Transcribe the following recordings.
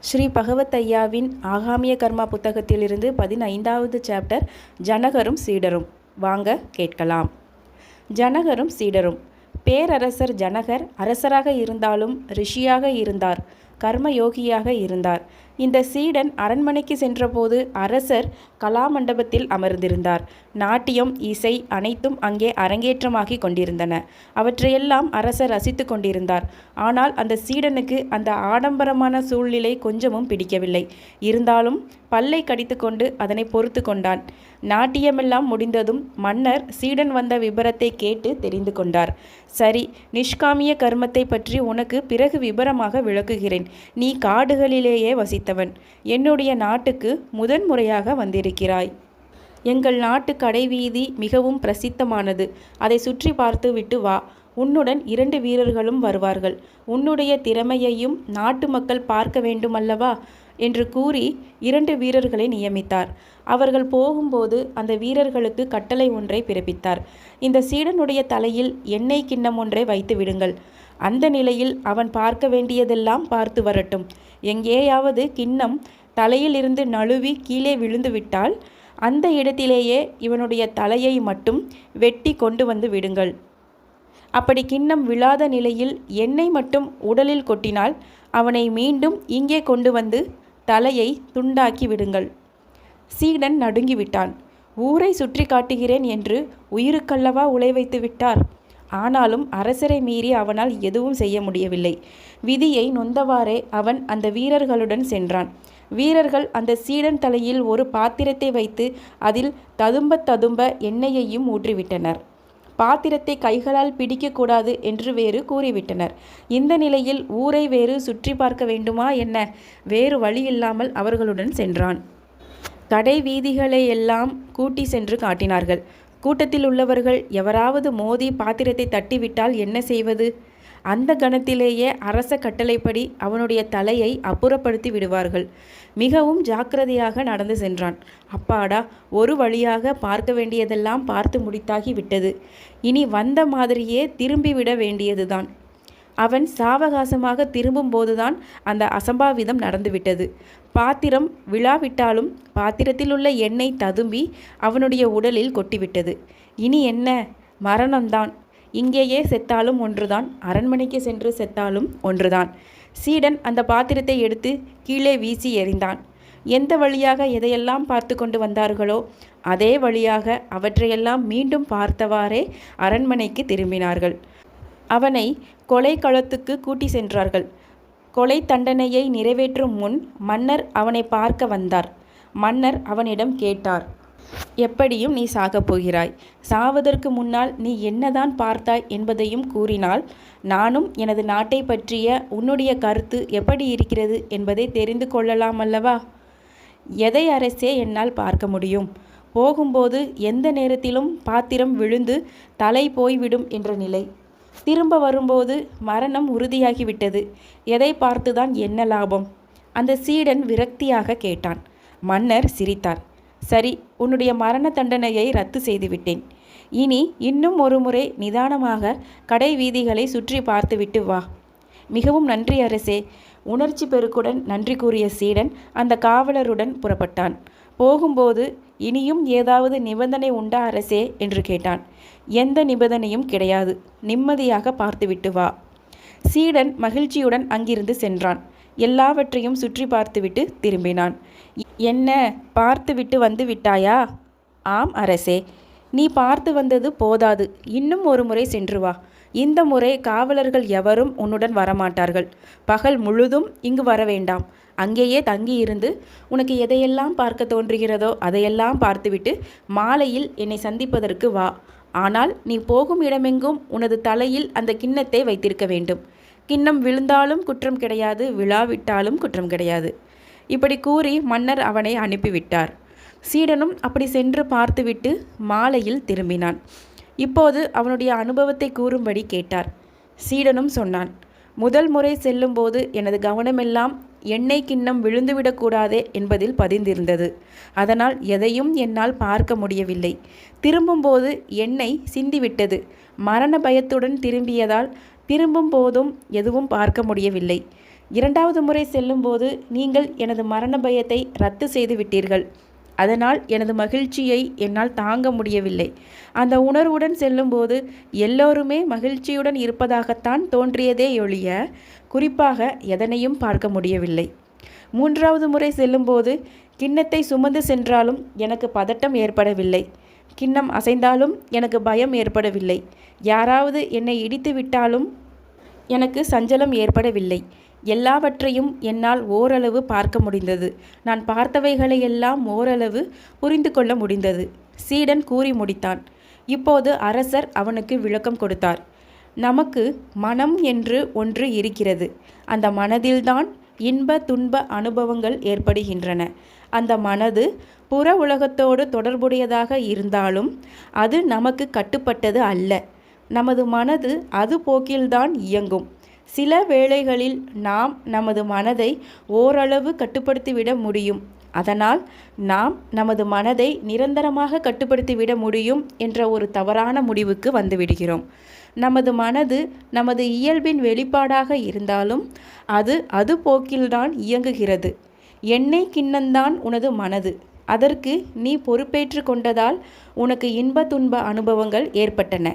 ஸ்ரீ பகவத் ஐயாவின் ஆகாமிய கர்மா புத்தகத்திலிருந்து பதினைந்தாவது சாப்டர் ஜனகரும் சீடரும். வாங்க கேட்கலாம். ஜனகரும் சீடரும். பேரரசர் ஜனகர் அரசராக இருந்தாலும் ரிஷியாக இருந்தார் கர்மயோகியாக இருந்தார். இந்த சீடன் அரண்மனைக்கு சென்றபோது அரசர் கலாமண்டபத்தில் அமர்ந்திருந்தார். நாட்டியம் இசை அனைத்தும் அங்கே அரங்கேற்றமாகி கொண்டிருந்தன. அவற்றையெல்லாம் அரசர் ரசித்து கொண்டிருந்தார். ஆனால் அந்த சீடனுக்கு அந்த ஆடம்பரமான சூழ்நிலை கொஞ்சமும் பிடிக்கவில்லை. இருந்தாலும் பல்லை கடித்துக்கொண்டு அதனை பொறுத்து கொண்டான். நாட்டியமெல்லாம் முடிந்ததும் மன்னர் சீடன் வந்த விபரத்தை கேட்டு தெரிந்து கொண்டார். சரி நிஷ்காமிய கர்மத்தை பற்றி உனக்கு பிறகு விபரமாக விளக்குகிறேன். நீ காடுகளிலேயே வசித்தவன் என்னுடைய நாட்டுக்கு முதன்முறையாக வந்திருக்கிறாய். எங்கள் நாட்டு கடைவீதி மிகவும் பிரசித்தமானது. அதை சுற்றி பார்த்து விட்டு வா. உன்னுடன் இரண்டு வீரர்களும் வருவார்கள். உன்னுடைய திறமையையும் நாட்டு மக்கள் பார்க்க வேண்டுமல்லவா? என்று கூறி இரண்டு வீரர்களை நியமித்தார். அவர்கள் போகும்போது அந்த வீரர்களுக்கு கட்டளை ஒன்றை பிறப்பித்தார். இந்த சீடனுடைய தலையில் எண்ணெய் கிண்ணம் ஒன்றை வைத்து விடுங்கள். அந்த நிலையில் அவன் பார்க்க வேண்டியதெல்லாம் பார்த்து வரட்டும். எங்கேயாவது கிண்ணம் தலையிலிருந்து நழுவி கீழே விழுந்து விட்டால் அந்த இடத்திலேயே இவனுடைய தலையை மட்டும் வெட்டி கொண்டு வந்து விடுங்கள். அப்படி கிண்ணம் விழாத நிலையில் எண்ணெய் மட்டும் உடலில் கொட்டினால் அவனை மீண்டும் இங்கே கொண்டு வந்து தலையை துண்டாக்கி விடுங்கள். சீடன் நடுங்கிவிட்டான். ஊரை சுற்றி காட்டுகிறேன் என்று உயிருக்கல்லவா உலை வைத்து விட்டார்? ஆனாலும் அரசரை மீறி அவனால் எதுவும் செய்ய முடியவில்லை. விதியை நொந்தவாறே அவன் அந்த வீரர்களுடன் சென்றான். வீரர்கள் அந்த சீடன் தலையில் ஒரு பாத்திரத்தை வைத்து அதில் ததும்ப ததும்ப எண்ணெயையும் ஊற்றிவிட்டனர். பாத்திரத்தை கைகளால் பிடிக்கக்கூடாது என்று வேறு கூறிவிட்டனர். இந்த நிலையில் ஊரை வேறு சுற்றி பார்க்க வேண்டுமா என்ன? வேறு வழி இல்லாமல் அவர்களுடன் சென்றான். கடை வீதிகளை எல்லாம் கூட்டி சென்று காட்டினார்கள். கூட்டத்தில் உள்ளவர்கள் எவராவது மோதி பாத்திரத்தை தட்டிவிட்டால் என்ன செய்வது? அந்த கணத்திலேயே அரச கட்டளைப்படி அவனுடைய தலையை அப்புறப்படுத்தி விடுவார்கள். மிகவும் ஜாக்கிரதையாக நடந்து சென்றான். அப்பாடா ஒரு வழியாக பார்க்க வேண்டியதெல்லாம் பார்த்து முடித்தாகி விட்டது. இனி வந்த மாதிரியே திரும்பிவிட வேண்டியதுதான். அவன் சாவகாசமாக திரும்பும்போதுதான் அந்த அசம்பாவிதம் நடந்துவிட்டது. பாத்திரம் விழாவிட்டாலும் பாத்திரத்தில் உள்ள எண்ணெய் ததும்பி அவனுடைய உடலில் கொட்டிவிட்டது. இனி என்ன? மரணம்தான். இங்கேயே செத்தாலும் ஒன்றுதான். அரண்மனைக்கு சென்று செத்தாலும் ஒன்றுதான். சீடன் அந்த பாத்திரத்தை எடுத்து கீழே வீசி எறிந்தான். எந்த வழியாக எதையெல்லாம் பார்த்து கொண்டு வந்தார்களோ அதே வழியாக அவற்றையெல்லாம் மீண்டும் பார்த்தவாறே அரண்மனைக்கு திரும்பினார்கள். அவனை கொலை களத்துக்கு கூட்டி சென்றார்கள். கொலை தண்டனையை நிறைவேற்றும் முன் மன்னர் அவனை பார்க்க வந்தார். மன்னர் அவனிடம் கேட்டார் எப்படியும் நீ சாகப் போகிறாய். சாவதற்கு முன்னால் நீ என்னதான் பார்த்தாய் என்பதையும் கூறினால் நானும் எனது நாட்டை பற்றிய உன்னுடைய கருத்து எப்படி இருக்கிறது என்பதை தெரிந்து கொள்ளலாம் அல்லவா? எதை அரசே என்னால் பார்க்க முடியும்? போகும்போது எந்த நேரத்திலும் பாத்திரம் விழுந்து தலை போய்விடும் என்ற நிலை. திரும்ப வரும்போது மரணம் உறுதியாகிவிட்டது. எதை பார்த்துதான் என்ன லாபம்? அந்த சீடன் விரக்தியாக கேட்டான். மன்னர் சிரித்தார். சரி உன்னுடைய மரண தண்டனையை ரத்து செய்துவிட்டேன். இனி இன்னும் ஒரு முறை நிதானமாக கடை வீதிகளை சுற்றி பார்த்துவிட்டு வா. மிகவும் நன்றி அரசே. உணர்ச்சி பெருக்குடன் நன்றி கூறிய சீடன் அந்த காவலருடன் புறப்பட்டான். போகும்போது இனியும் ஏதாவது நிபந்தனை உண்டா அரசே? என்று கேட்டான். எந்த நிபந்தனையும் கிடையாது. நிம்மதியாக பார்த்துவிட்டு வா. சீடன் மகிழ்ச்சியுடன் அங்கிருந்து சென்றான். எல்லாவற்றையும் சுற்றி பார்த்துவிட்டு திரும்பினான். என்ன பார்த்துவிட்டு வந்து விட்டாயா? ஆம் அரசே. நீ பார்த்து வந்தது போதாது. இன்னும் ஒரு முறை சென்று வா. இந்த முறை காவலர்கள் எவரும் உன்னுடன் வரமாட்டார்கள். பகல் முழுதும் இங்கு வர வேண்டாம் அங்கேயே தங்கியிருந்து உனக்கு எதையெல்லாம் பார்க்க தோன்றுகிறதோ அதையெல்லாம் பார்த்துவிட்டு மாலையில் என்னை சந்திப்பதற்கு வா. ஆனால் நீ போகும் இடமெங்கும் உனது தலையில் அந்த கிண்ணத்தை வைத்திருக்க வேண்டும். கிண்ணம் விழுந்தாலும் குற்றம் கிடையாது விழாவிட்டாலும் குற்றம் கிடையாது. இப்படி கூறி மன்னர் அவனை அனுப்பிவிட்டார். சீடனும் அப்படி சென்று பார்த்துவிட்டு மாலையில் திரும்பினான். இப்போது அவனுடைய அனுபவத்தை கூறும்படி கேட்டார். சீடனும் சொன்னான் முதல் முறை செல்லும்போது எனது கவனமெல்லாம் எண்ணெய் கிண்ணம் விழுந்துவிடக்கூடாதே என்பதில் பதிந்திருந்தது. அதனால் எதையும் என்னால் பார்க்க முடியவில்லை. திரும்பும்போது எண்ணெய் சிந்திவிட்டது. மரண பயத்துடன் திரும்பியதால் திரும்பும் போதும் எதுவும் பார்க்க முடியவில்லை. இரண்டாவது முறை செல்லும்போது நீங்கள் எனது மரண பயத்தை ரத்து செய்து விட்டீர்கள் அதனால் எனது மகிழ்ச்சியை என்னால் தாங்க முடியவில்லை. அந்த உணர்வுடன் செல்லும்போது எல்லோருமே மகிழ்ச்சியுடன் இருப்பதாகத்தான் தோன்றியதே ஒழிய குறிப்பாக எதனையும் பார்க்க முடியவில்லை. மூன்றாவது முறை செல்லும்போது கிண்ணத்தை சுமந்து சென்றாலும் எனக்கு பதட்டம் ஏற்படவில்லை. கிண்ணம் அசைந்தாலும் எனக்கு பயம் ஏற்படவில்லை. யாராவது என்னை இடித்து விட்டாலும் எனக்கு சஞ்சலம் ஏற்படவில்லை. எல்லாவற்றையும் என்னால் ஓரளவு பார்க்க முடிந்தது. நான் பார்த்தவைகளையெல்லாம் ஓரளவு புரிந்து கொள்ள முடிந்தது. சீடன் கூறி முடித்தான். இப்போது அரசர் அவனுக்கு விளக்கம் கொடுத்தார். நமக்கு மனம் என்று ஒன்று இருக்கிறது. அந்த மனதில்தான் இன்ப துன்ப அனுபவங்கள் ஏற்படுகின்றன. அந்த மனது புற உலகத்தோடு தொடர்புடையதாக இருந்தாலும் அது நமக்கு கட்டுப்பட்டது அல்ல. நமது மனது அது போக்கில்தான் இயங்கும். சில வேளைகளில் நாம் நமது மனதை ஓரளவு கட்டுப்படுத்திவிட முடியும். அதனால் நாம் நமது மனதை நிரந்தரமாக கட்டுப்படுத்திவிட முடியும் என்ற ஒரு தவறான முடிவுக்கு வந்துவிடுகிறோம். நமது மனது நமது இயல்பின் வெளிப்பாடாக இருந்தாலும் அது அது போக்கில்தான் இயங்குகிறது. எண்ணெய் கிண்ணந்தான் உனது மனது. அதற்கு நீ பொறுப்பேற்று கொண்டதால் உனக்கு இன்ப துன்ப அனுபவங்கள் ஏற்பட்டன.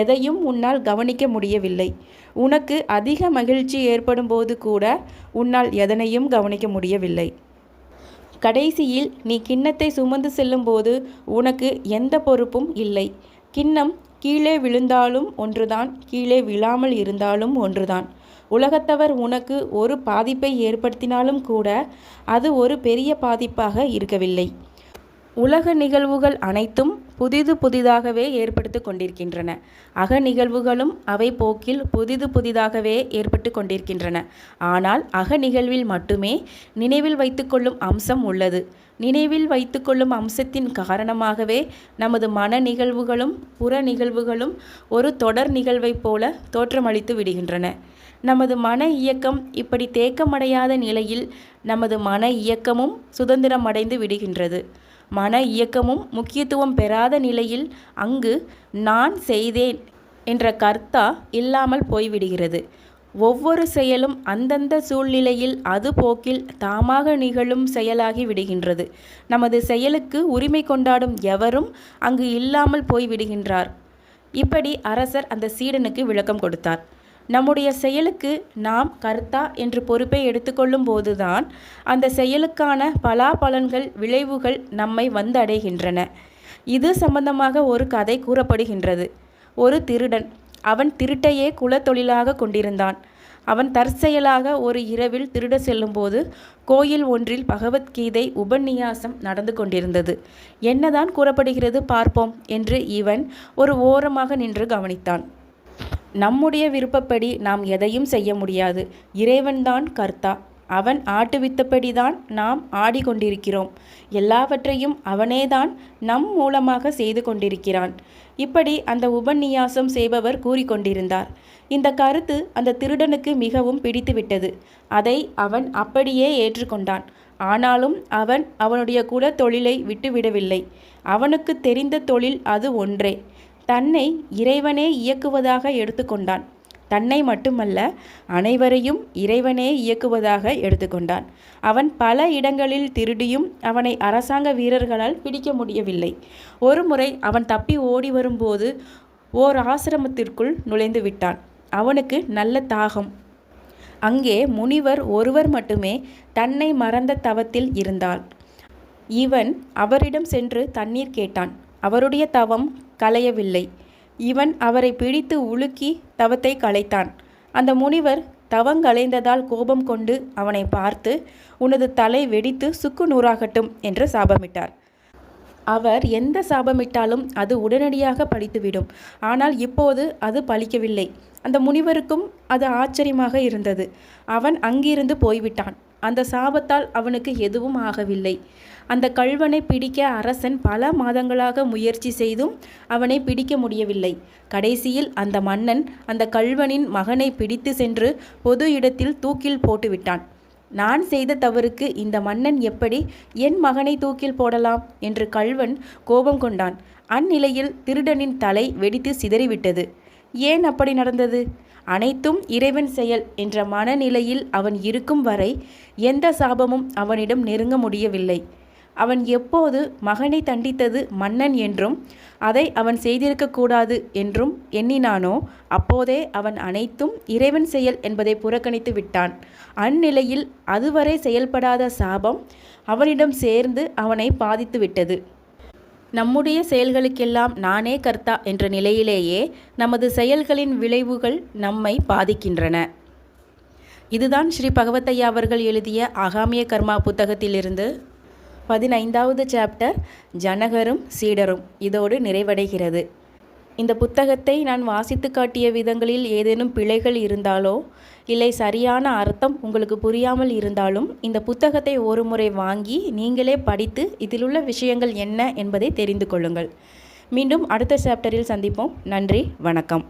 எதையும் உன்னால் கவனிக்க முடியவில்லை. உனக்கு அதிக மகிழ்ச்சி ஏற்படும் போது கூட உன்னால் எதனையும் கவனிக்க முடியவில்லை. கடைசியில் நீ கிண்ணத்தை சுமந்து செல்லும்போது உனக்கு எந்த பொறுப்பும் இல்லை. கிண்ணம் கீழே விழுந்தாலும் ஒன்றுதான் கீழே விழாமல் இருந்தாலும் ஒன்றுதான். உலகத்தவர் உனக்கு ஒரு பாதிப்பை ஏற்படுத்தினாலும் கூட அது ஒரு பெரிய பாதிப்பாக இருக்கவில்லை. உலக நிகழ்வுகள் அனைத்தும் புதிது புதிதாகவே ஏற்படுத்தி கொண்டிருக்கின்றன. அக நிகழ்வுகளும் அவை போக்கில் புதிது புதிதாகவே ஏற்பட்டு கொண்டிருக்கின்றன. ஆனால் அக நிகழ்வில் மட்டுமே நினைவில் வைத்துக்கொள்ளும் அம்சம் உள்ளது. நினைவில் வைத்துக்கொள்ளும் அம்சத்தின் காரணமாகவே நமது மன நிகழ்வுகளும் புற நிகழ்வுகளும் ஒரு தொடர் நிகழ்வைப் போல தோற்றமளித்து விடுகின்றன. நமது மன இயக்கம் இப்படி தேக்கமடையாத நிலையில் நமது மன இயக்கமும் சுதந்திரமடைந்து விடுகின்றது. மன இயக்கமும் முக்கியத்துவம் பெறாத நிலையில் அங்கு நான் செய்தேன் என்ற கர்த்தா இல்லாமல் போய்விடுகிறது. ஒவ்வொரு செயலும் அந்தந்த சூழ்நிலையில் அது போக்கில் தாமாக நிகழும் செயலாகி விடுகின்றது. நமது செயலுக்கு உரிமை கொண்டாடும் எவரும் அங்கு இல்லாமல் போய்விடுகின்றார். இப்படி அரசர் அந்த சீடனுக்கு விளக்கம் கொடுத்தார். நம்முடைய செயலுக்கு நாம் கர்த்தா என்று பொறுப்பை எடுத்துக்கொள்ளும் போதுதான் அந்த செயலுக்கான பலாபலன்கள் விளைவுகள் நம்மை வந்தடைகின்றன. இது சம்பந்தமாக ஒரு கதை கூறப்படுகின்றது. ஒரு திருடன் அவன் திருட்டையே குலத்தொழிலாக கொண்டிருந்தான். அவன் தற்செயலாக ஒரு இரவில் திருட செல்லும்போது கோயில் ஒன்றில் பகவத்கீதை உபநியாசம் நடந்து கொண்டிருந்தது. என்னதான் கூறப்படுகிறது பார்ப்போம் என்று இவன் ஒரு ஓரமாக நின்று கவனித்தான். நம்முடைய விருப்பப்படி நாம் எதையும் செய்ய முடியாது. இறைவன்தான் கர்த்தா. அவன் ஆட்டுவித்தபடிதான் நாம் ஆடிக்கொண்டிருக்கிறோம். எல்லாவற்றையும் அவனேதான் நம் மூலமாக செய்து கொண்டிருக்கிறான். இப்படி அந்த உபநியாசம் செய்பவர் கூறிக்கொண்டிருந்தார். இந்த கருத்து அந்த திருடனுக்கு மிகவும் பிடித்துவிட்டது. அதை அவன் அப்படியே ஏற்றுக்கொண்டான். ஆனாலும் அவன் அவனுடைய குல தொழிலை விட்டுவிடவில்லை. அவனுக்கு தெரிந்த தொழில் அது ஒன்றே. தன்னை இறைவனே இயக்குவதாக எடுத்துக்கொண்டான். தன்னை மட்டுமல்ல அனைவரையும் இறைவனே இயக்குவதாக எடுத்துக்கொண்டான். அவன் பல இடங்களில் திருடியும் அவனை அரசாங்க வீரர்களால் பிடிக்க முடியவில்லை. ஒருமுறை அவன் தப்பி ஓடி வரும்போது ஓர் ஆசிரமத்திற்குள் நுழைந்து விட்டான். அவனுக்கு நல்ல தாகம். அங்கே முனிவர் ஒருவர் மட்டுமே தன்னை மறந்த தவத்தில் இருந்தாள் இவன் அவரிடம் சென்று தண்ணீர் கேட்டான். அவருடைய தவம் கலையவில்லை இவன் அவரை பிடித்து உலுக்கி தவத்தை களைத்தான். அந்த முனிவர் தவங்களைந்ததால் கோபம் கொண்டு அவனை பார்த்து உனது தலை வெடித்து சுக்கு நூறாகட்டும் என்று சாபமிட்டார். அவர் எந்த சாபமிட்டாலும் அது உடனடியாக பழித்துவிடும். ஆனால் இப்போது அது பலிக்கவில்லை அந்த முனிவருக்கும் அது ஆச்சரியமாக இருந்தது. அவன் அங்கிருந்து போய்விட்டான். அந்த சாபத்தால் அவனுக்கு எதுவும் ஆகவில்லை. அந்த கள்வனை பிடிக்க அரசன் பல மாதங்களாக முயற்சி செய்தும் அவனை பிடிக்க முடியவில்லை. கடைசியில் அந்த மன்னன் அந்த கள்வனின் மகனை பிடித்து சென்று பொது இடத்தில் தூக்கில் போட்டுவிட்டான் நான் செய்த தவறுக்கு இந்த மன்னன் எப்படி என் மகனை தூக்கில் போடலாம்? என்று கள்வன் கோபம் கொண்டான். அந்நிலையில் திருடனின் தலை வெடித்து சிதறிவிட்டது. ஏன் அப்படி நடந்தது? அனைத்தும் இறைவன் செயல் என்ற மனநிலையில் அவன் இருக்கும் வரை எந்த சாபமும் அவனிடம் நெருங்க முடியவில்லை. அவன் எப்போது மகனை தண்டித்தது மன்னன் என்றும் அதை அவன் செய்திருக்கக்கூடாது என்றும் எண்ணினானோ அப்போதே அவன் அனைத்தும் இறைவன் செயல் என்பதை புறக்கணித்து விட்டான். அந்நிலையில் அதுவரை செயல்படாத சாபம் அவனிடம் சேர்ந்து அவனை பாதித்து விட்டது. நம்முடைய செயல்களுக்கெல்லாம் நானே கர்த்தா என்ற நிலையிலேயே நமது செயல்களின் விளைவுகள் நம்மை பாதிக்கின்றன. இதுதான் ஸ்ரீ பகவத்தையா அவர்கள் எழுதிய ஆகாமிய கர்மா புத்தகத்திலிருந்து பதினைந்தாவது சாப்டர் ஜனகரும் சீடரும் இதோடு நிறைவடைகிறது. இந்த புத்தகத்தை நான் வாசித்து காட்டிய விதங்களில் ஏதேனும் பிழைகள் இருந்தாலோ இல்லை சரியான அர்த்தம் உங்களுக்கு புரியாமல் இருந்தாலும் இந்த புத்தகத்தை ஒரு முறை வாங்கி நீங்களே படித்து இதிலுள்ள விஷயங்கள் என்ன என்பதை தெரிந்து கொள்ளுங்கள். மீண்டும் அடுத்த சாப்டரில் சந்திப்போம். நன்றி வணக்கம்.